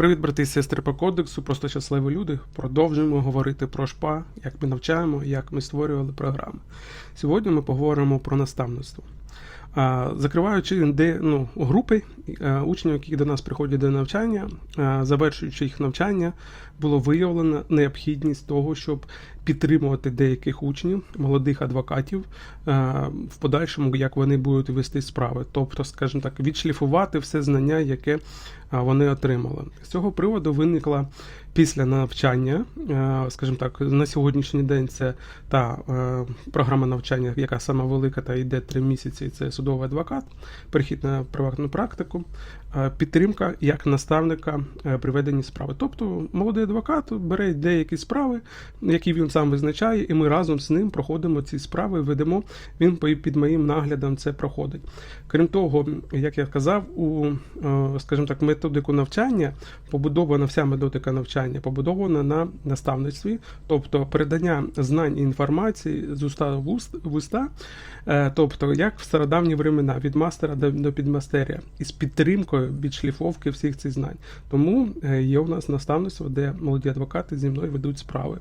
Привіт, брати і сестри по кодексу, просто щасливі люди. Продовжуємо говорити про ШПА, як ми навчаємо, як ми створювали програми. Сьогодні ми поговоримо про наставництво. Закриваючи ну, групи учнів, які до нас приходять до навчання, завершуючи їх навчання, було виявлено необхідність того, щоб підтримувати деяких учнів, молодих адвокатів е, в подальшому, як вони будуть вести справи. Тобто, скажімо так, відшліфувати все знання, яке вони отримали. З цього приводу виникла після навчання, е, скажімо так, на сьогоднішній день це та е, програма навчання, яка сама велика та йде три місяці. Це судовий адвокат, перехід на приватну практику, е, підтримка як наставника е, при веденні справи. Тобто молодий адвокат бере деякі справи, які він сам визначає, і ми разом з ним проходимо ці справи, ведемо. Він під моїм наглядом це проходить. Крім того, як я казав, у е, скажімо так, методику навчання побудована вся методика навчання, побудована на наставництві, тобто передання знань і інформації з уста в уст- в уста, е, тобто як в стародавні времена, від мастера до підмастеря, із підтримкою відшліфовки всіх цих знань. Тому е, є у нас наставництво, де молоді адвокати зі мною ведуть справи.